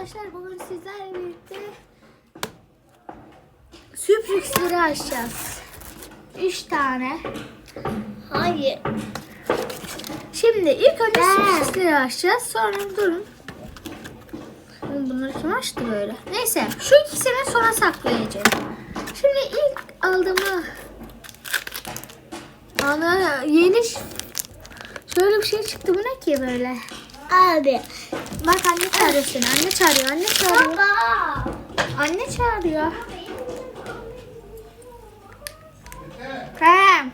arkadaşlar bugün sizlerle birlikte sürprizleri açacağız. Üç tane. Hayır. Şimdi ilk önce sürprizleri açacağız. Sonra durun. Bunları kim açtı böyle? Neyse şu ikisini sona saklayacağım. Şimdi ilk aldığımı Ana yeni şöyle bir şey çıktı. Bu ne ki böyle? Abi. Bak anne çağırıyor seni. Anne çağırıyor. Anne çağırıyor. Baba. Anne çağırıyor. He.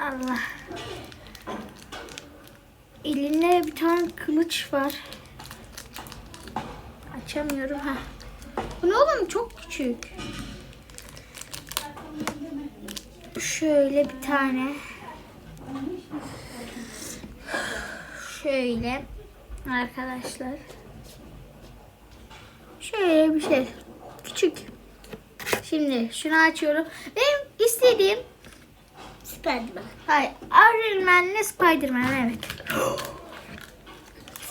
Allah. Elinde bir tane kılıç var. Açamıyorum ha. Bu ne oğlum çok küçük. Şöyle bir tane. Şöyle arkadaşlar. Şöyle bir şey. Küçük. Şimdi şunu açıyorum. Benim istediğim Spiderman. hayır Iron Man'le Spider-Man evet.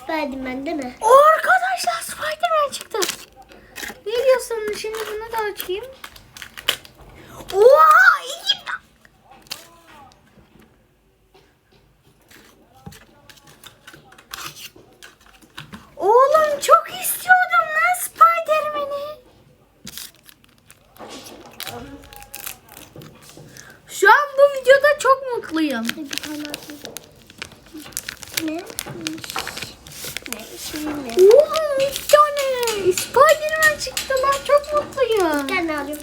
Spiderman değil mi? O arkadaşlar Spider-Man çıktı. Ne diyorsun? Şimdi bunu da açayım. Oha! iyi. Oğlum çok istiyordum lan Spider-Man'i. Şu an bu videoda çok mutluyum. Bir tane atayım. Ne? Ne? Şimdi ne? Oğlum iki tane Spider-Man çıktı lan çok mutluyum. Bir tane alayım.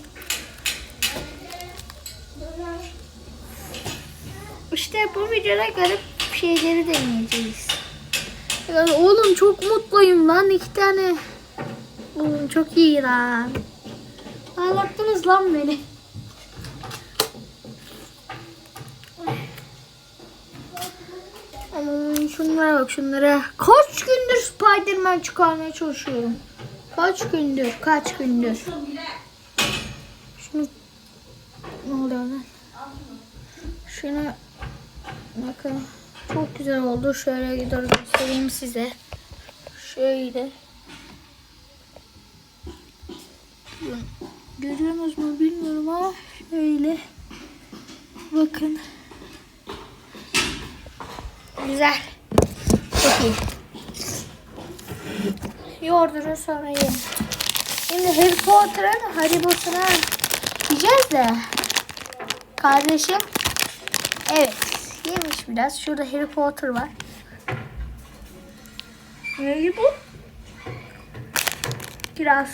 İşte bu videoda garip şeyleri deneyeceğiz. Ya oğlum çok mutluyum lan iki tane. Oğlum çok iyi lan. Ağlattınız lan beni. Şunlara bak şunlara. Kaç gündür Spiderman çıkarmaya çalışıyorum. Kaç gündür, kaç gündür. Ne oluyor lan? Şunu bakın çok güzel oldu. Şöyle gider göstereyim size. Şöyle. Görüyorsunuz mu bilmiyorum ama şöyle. Bakın. Güzel. Çok iyi. Yoğurdunu sonra yiyin. Şimdi Harry Potter'ın Haribo'suna yiyeceğiz de. Kardeşim Evet. Yemiş biraz. Şurada Harry Potter var. Neydi bu? Biraz.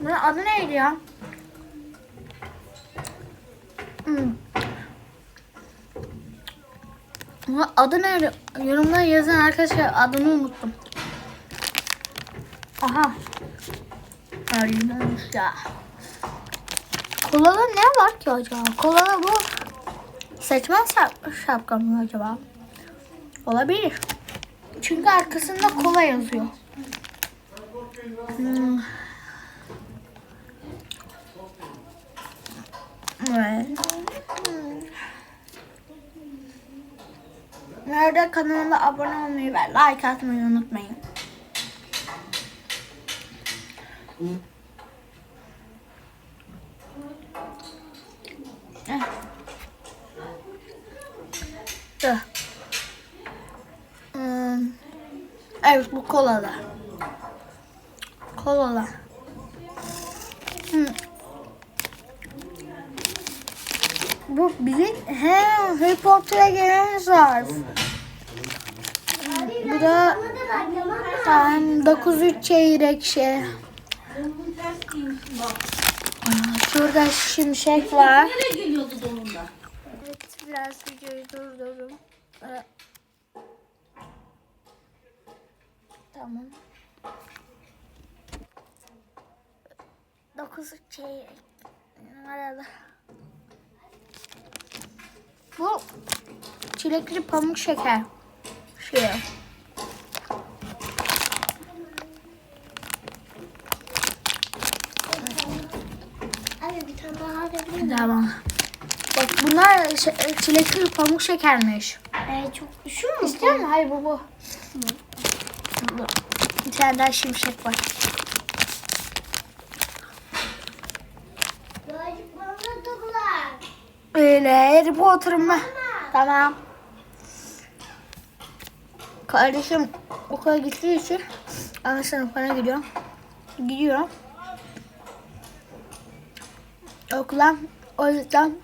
Bunun adı neydi ya? Hmm. Bunun adı neydi? Yorumlara yazan arkadaşlar adını unuttum. Aha. Arıyormuş ya. Kolada ne var ki acaba? Kolada bu seçmen şap- şapka mı acaba? Olabilir. Çünkü arkasında kola yazıyor. Hmm. Evet. Hmm. Nerede kanalıma abone olmayı ve like atmayı unutmayın. Hmm. Evet bu kolalı. Kolalı. Hmm. Bu bizim he Harry Potter'a gelen zarf. Bu da tam 9 çeyrek şey. Şurada şimşek var. Evet biraz videoyu durdururum. Ee, Tamam. 9 çeyrek numaralı. Bu çilekli pamuk şeker. Şey. Tamam. Bak bunlar şe- çilekli pamuk şekermiş. Ee, çok şu mu? İstiyor musun? Hayır bu bu. Bu. Bir tane daha şimşek var. Birazcık bana dokular. Öyle Harry Potter'ım mı? Tamam. Kardeşim okula gittiği için ana sınıfına gidiyor. Gidiyor. Okula o yüzden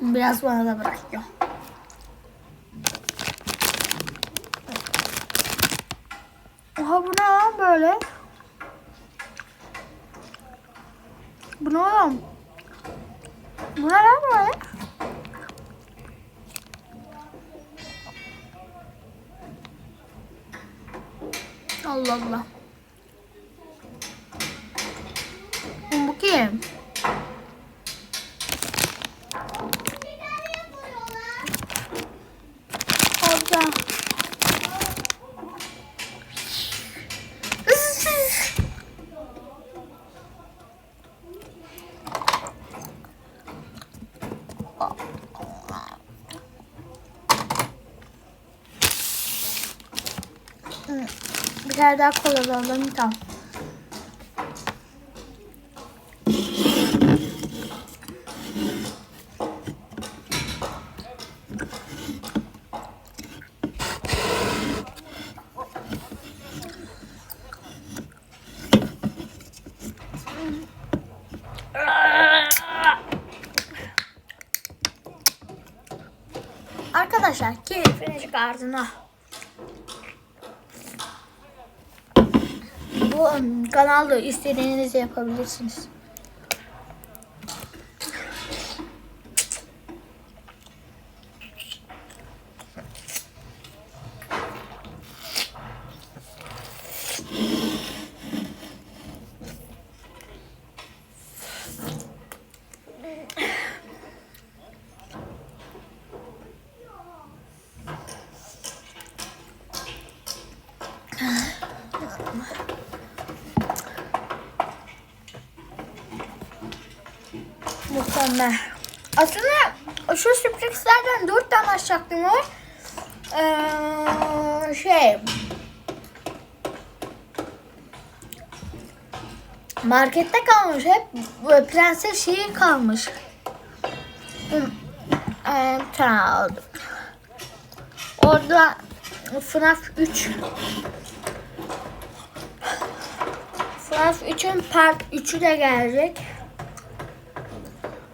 biraz bana da bırakıyor. Oha bu ne lan böyle? Bu ne oğlum? Bu ne lan böyle? Allah Allah. Oğlum Bu kim? Orada. Bir tane daha kola alalım tamam. Arkadaşlar keyfini çıkardın ha. Kanalda istediğinizi yapabilirsiniz. Mükemmel. Aslında şu sürprizlerden dört tane açacaktım var. Ee, şey. Markette kalmış hep prenses şeyi kalmış. Ee, aldım. Orada FNAF 3 FNAF 3'ün part 3'ü de gelecek.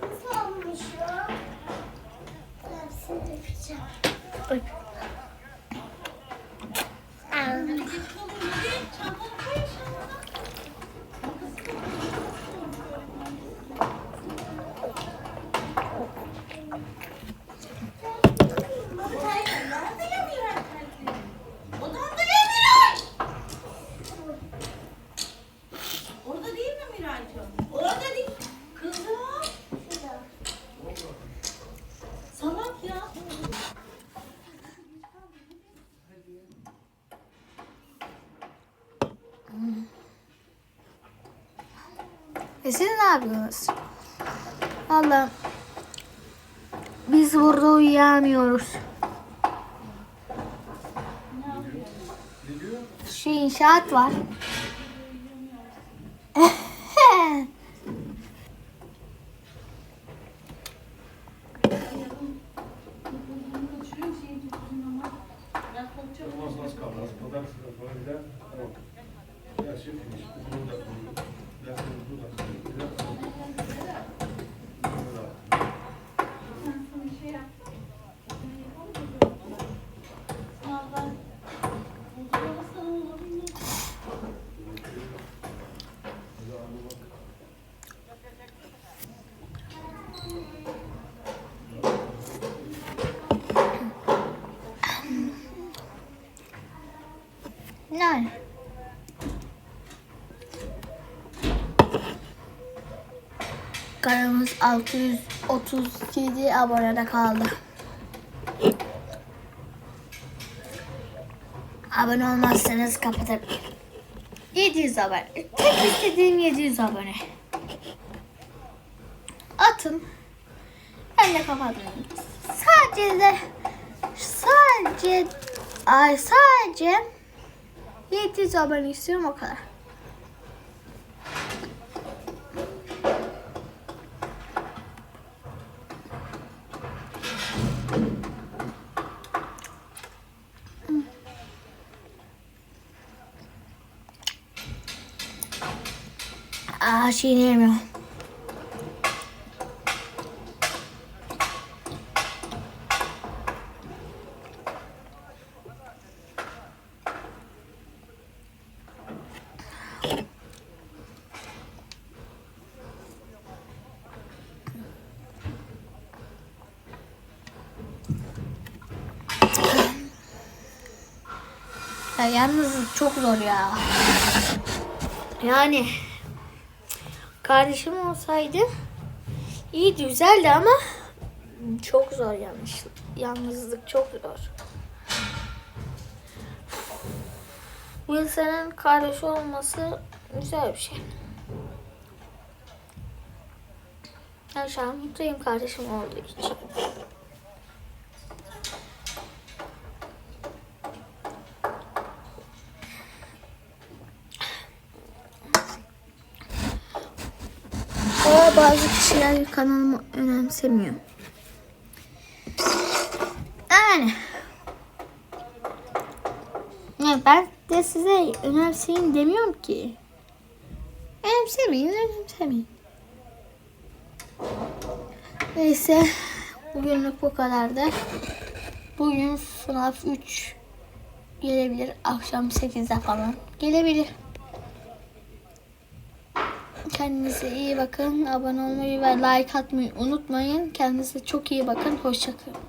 Nasıl olmuş ya? Hepsini yapacağım. Ay. Aldım. Odamda ya Miray? Orada değil mi Miraycığım? Orada değil. Kızım. Salak ya. E siz ne yapıyorsunuz? Valla biz burada uyuyamıyoruz. Şu inşaat var. Olmaz az kaldı. Az kadar sonra gider. Tamam. Ya şimdi bunu da Ben bunu da Biraz sonra. Ne? Kanalımız 637 abonede kaldı. Abone olmazsanız kapatabilirim. 700 abone. Tek istediğim 700 abone. atın. Ben de kapatmayayım. Sadece de sadece ay sadece 700 abone istiyorum o kadar. Aa çiğneyemiyorum. Ya yalnız çok zor ya. Yani kardeşim olsaydı iyi güzeldi ama çok zor yanlış. Yalnızlık çok zor. Wilson'ın kardeşi olması güzel bir şey. Ben şu an mutluyum kardeşim olduğu için. Ama kişiler kanalımı önemsemiyor. Yani. Ya ben de size önemseyin demiyorum ki. Önemsemeyin, önemsemeyin. Neyse. Bugünlük bu kadardı. Bugün sınav 3 gelebilir. Akşam 8'de falan. Gelebilir. Kendinize iyi bakın. Abone olmayı ve like atmayı unutmayın. Kendinize çok iyi bakın. Hoşçakalın.